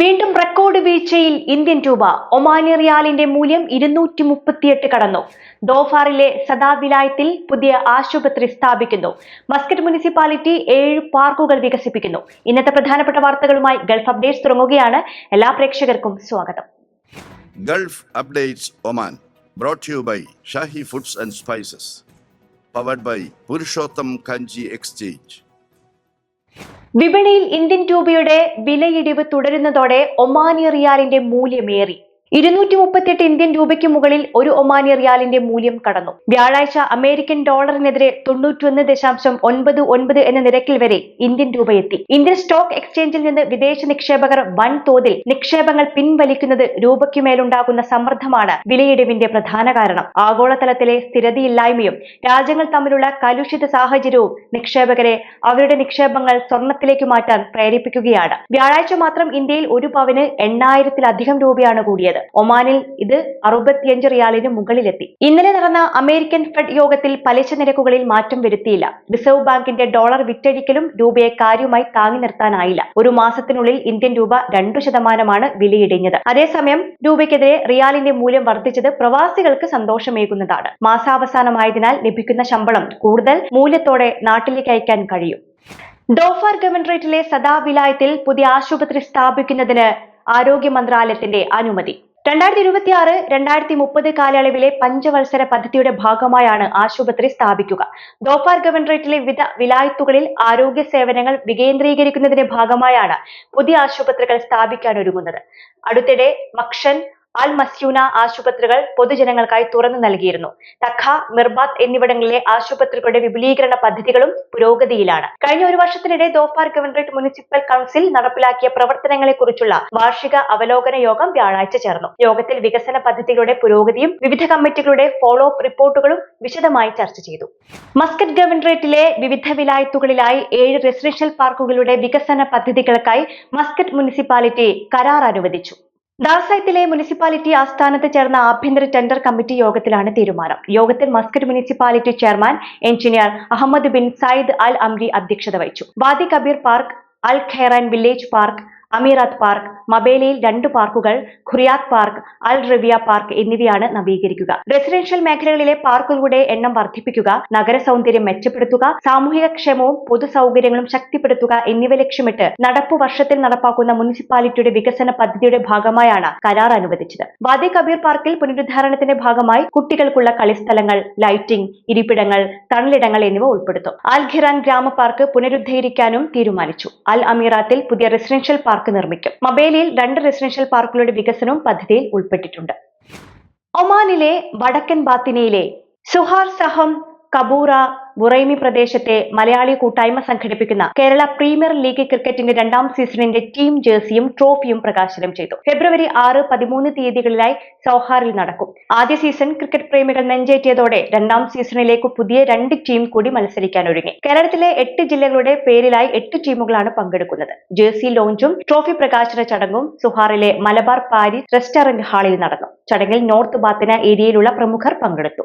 വീണ്ടും റെക്കോർഡ് വീഴ്ചയിൽ ഇന്ത്യൻ രൂപ ഒമാനി റിയാലിന്റെ മൂല്യം ഇരുന്നൂറ്റി മുപ്പത്തിയെട്ട് കടന്നു. ദോഫാറിലെ സദാവിലായത്തിൽ പുതിയ ആശുപത്രി സ്ഥാപിക്കുന്നു. മസ്കറ്റ് മുനിസിപ്പാലിറ്റി ഏഴ് പാർക്കുകൾ വികസിപ്പിക്കുന്നു. ഇന്നത്തെ പ്രധാനപ്പെട്ട വാർത്തകളുമായി ഗൾഫ് അപ്ഡേറ്റ്സ് തുടങ്ങുകയാണ്. എല്ലാ പ്രേക്ഷകർക്കും സ്വാഗതം. Gulf updates Oman brought you by Shahi foods and spices powered by Purushottam Kanji exchange. വിപണിയിൽ ഇന്ത്യൻ രൂപയുടെ വിലയിടിവ് തുടരുന്നതോടെ ഒമാനി റിയാലിന്റെ മൂല്യമേറി. ഇരുന്നൂറ്റി മുപ്പത്തിയെട്ട് ഇന്ത്യൻ രൂപയ്ക്ക് മുകളിൽ ഒരു ഒമാനി റിയാലിന്റെ മൂല്യം കടന്നു. വ്യാഴാഴ്ച അമേരിക്കൻ ഡോളറിനെതിരെ തൊണ്ണൂറ്റൊന്ന് ദശാംശം ഒൻപത് ഒൻപത് എന്ന നിരക്കിൽ വരെ ഇന്ത്യൻ രൂപയെത്തി ഇന്ത്യൻ സ്റ്റോക്ക് എക്സ്ചേഞ്ചിൽ നിന്ന് വിദേശ നിക്ഷേപകർ വൻതോതിൽ നിക്ഷേപങ്ങൾ പിൻവലിക്കുന്നത് രൂപയ്ക്കുമേലുണ്ടാകുന്ന സമ്മർദ്ദമാണ് വിലയിടിവിന്റെ പ്രധാന കാരണം. ആഗോളതലത്തിലെ സ്ഥിരതയില്ലായ്മയും രാജ്യങ്ങൾ തമ്മിലുള്ള കലുഷിത സാഹചര്യവും നിക്ഷേപകരെ അവരുടെ നിക്ഷേപങ്ങൾ സ്വർണത്തിലേക്ക് മാറ്റാൻ പ്രേരിപ്പിക്കുകയാണ്. വ്യാഴാഴ്ച മാത്രം ഇന്ത്യയിൽ ഒരു പവന് എണ്ണായിരത്തിലധികം രൂപയാണ് കൂടിയത്. ഒമാനിൽ ഇത് അറുപത്തിയഞ്ച് റിയാലിന് മുകളിലെത്തി. ഇന്നലെ നടന്ന അമേരിക്കൻ ഫെഡ് യോഗത്തിൽ പലിശ നിരക്കുകളിൽ മാറ്റം വരുത്തിയില്ല. റിസർവ് ബാങ്കിന്റെ ഡോളർ വിറ്റഴിക്കലും രൂപയെ കാര്യമായി താങ്ങി നിർത്താനായില്ല. ഒരു മാസത്തിനുള്ളിൽ ഇന്ത്യൻ രൂപ രണ്ടു ശതമാനമാണ് വിലയിടിഞ്ഞത്. അതേസമയം രൂപയ്ക്കെതിരെ റിയാലിന്റെ മൂല്യം വർദ്ധിച്ചത് പ്രവാസികൾക്ക് സന്തോഷമേകുന്നതാണ്. മാസാവസാനമായതിനാൽ ലഭിക്കുന്ന ശമ്പളം കൂടുതൽ മൂല്യത്തോടെ നാട്ടിലേക്ക് അയക്കാൻ കഴിയും. ഡോഫാർ ഗവൺറേറ്റിലെ സദാവിലായത്തിൽ പുതിയ ആശുപത്രി സ്ഥാപിക്കുന്നതിന് ആരോഗ്യ മന്ത്രാലയത്തിന്റെ അനുമതി. രണ്ടായിരത്തി ഇരുപത്തി ആറ് രണ്ടായിരത്തി മുപ്പത് കാലയളവിലെ പഞ്ചവത്സര പദ്ധതിയുടെ ഭാഗമായാണ് ആശുപത്രി സ്ഥാപിക്കുക. ദോഫാർ ഗവൺറേറ്റിലെ വിവിധ വിലായത്തുകളിൽ ആരോഗ്യ സേവനങ്ങൾ വികേന്ദ്രീകരിക്കുന്നതിന്റെ ഭാഗമായാണ് പുതിയ ആശുപത്രികൾ സ്ഥാപിക്കാൻ ഒരുങ്ങുന്നത് അടുത്തിടെ മക്ഷൻ അൽ മസ്യൂന ആശുപത്രികൾ പൊതുജനങ്ങൾക്കായി തുറന്നു നൽകിയിരുന്നു. തഖ മിർബാത്ത് എന്നിവിടങ്ങളിലെ ആശുപത്രികളുടെ വിപുലീകരണ പദ്ധതികളും പുരോഗതിയിലാണ്. കഴിഞ്ഞ ഒരു വർഷത്തിനിടെ ദോഫാർ ഗവൺമെന്റ് മുനിസിപ്പൽ കൗൺസിൽ നടപ്പിലാക്കിയ പ്രവർത്തനങ്ങളെക്കുറിച്ചുള്ള വാർഷിക അവലോകന യോഗം വ്യാഴാഴ്ച ചേർന്നു. യോഗത്തിൽ വികസന പദ്ധതികളുടെ പുരോഗതിയും വിവിധ കമ്മിറ്റികളുടെ ഫോളോ അപ്പ് റിപ്പോർട്ടുകളും വിശദമായി ചർച്ച ചെയ്തു. മസ്കറ്റ് ഗവൺറേറ്റിലെ വിവിധ വിലായത്തുകളിലായി ഏഴ് റെസിഡൻഷ്യൽ പാർക്കുകളുടെ വികസന പദ്ധതികൾക്കായി മസ്കറ്റ് മുനിസിപ്പാലിറ്റി കരാർ അനുവദിച്ചു. ദാസയത്തിലെ മുനിസിപ്പാലിറ്റി ആസ്ഥാനത്ത് ചേർന്ന ആഭ്യന്തര ടെൻഡർ കമ്മിറ്റി യോഗത്തിലാണ് തീരുമാനം. യോഗത്തിൽ Muscat municipality chairman engineer Ahmed bin Sayyid Al Amri അധ്യക്ഷത വഹിച്ചു. Wadi Kabir park Al Khairan village park Amerat park മബേലയിൽ രണ്ട് പാർക്കുകൾ Qurayyat park Al Rivia park എന്നിവയാണ് നവീകരിക്കുക. റെസിഡൻഷ്യൽ മേഖലകളിലെ പാർക്കുകളുടെ എണ്ണം വർദ്ധിപ്പിക്കുക നഗര സൗന്ദര്യം മെച്ചപ്പെടുത്തുക സാമൂഹിക ക്ഷേമവും പൊതു സൗകര്യങ്ങളും ശക്തിപ്പെടുത്തുക എന്നിവ ലക്ഷ്യമിട്ട് നടപ്പ് വർഷത്തിൽ നടപ്പാക്കുന്ന മുനിസിപ്പാലിറ്റിയുടെ വികസന പദ്ധതിയുടെ ഭാഗമായാണ് കരാർ അനുവദിച്ചത്. വാദി കബീർ പാർക്കിൽ പുനരുദ്ധാരണത്തിന്റെ ഭാഗമായി കുട്ടികൾക്കുള്ള കളിസ്ഥലങ്ങൾ ലൈറ്റിംഗ് ഇരിപ്പിടങ്ങൾ തണലിടങ്ങൾ എന്നിവ ഉൾപ്പെടുത്തും. അൽ ഖിറാൻ ഗ്രാമ പാർക്ക് പുനരുദ്ധരിക്കാനും തീരുമാനിച്ചു. അൽ അമീറാത്തിൽ പുതിയ റെസിഡൻഷ്യൽ പാർക്ക് നിർമ്മിക്കും. മബേലിയിൽ രണ്ട് റെസിഡൻഷ്യൽ പാർക്കുകളുടെ വികസനവും പദ്ധതിയിൽ ഉൾപ്പെട്ടിട്ടുണ്ട്. ഒമാനിലെ വടക്കൻ ബാത്തിനയിലെ സുഹാർ സഹം കബൂറ ബുറൈമി പ്രദേശത്തെ മലയാളി കൂട്ടായ്മ സംഘടിപ്പിക്കുന്ന കേരള പ്രീമിയർ ലീഗ് ക്രിക്കറ്റിന്റെ രണ്ടാം സീസണിന്റെ ടീം ജേഴ്സിയും ട്രോഫിയും പ്രകാശനം ചെയ്തു. ഫെബ്രുവരി ആറ് പതിമൂന്ന് തീയതികളിലായി സൗഹാറിൽ നടക്കും. ആദ്യ സീസൺ ക്രിക്കറ്റ് പ്രേമികൾ നെഞ്ചേറ്റിയതോടെ രണ്ടാം സീസണിലേക്ക് പുതിയ രണ്ട് ടീം കൂടി മത്സരിക്കാൻ ഒരുങ്ങി. കേരളത്തിലെ എട്ട് ജില്ലകളുടെ പേരിലായി എട്ട് ടീമുകളാണ് പങ്കെടുക്കുന്നത്. ജേഴ്സി ലോഞ്ചും ട്രോഫി പ്രകാശന ചടങ്ങും സുഹാറിലെ മലബാർ പാരീസ് റെസ്റ്റോറന്റ് ഹാളിൽ നടന്നു. ചടങ്ങിൽ നോർത്ത് ബാത്തിന ഏരിയയിലുള്ള പ്രമുഖർ പങ്കെടുത്തു.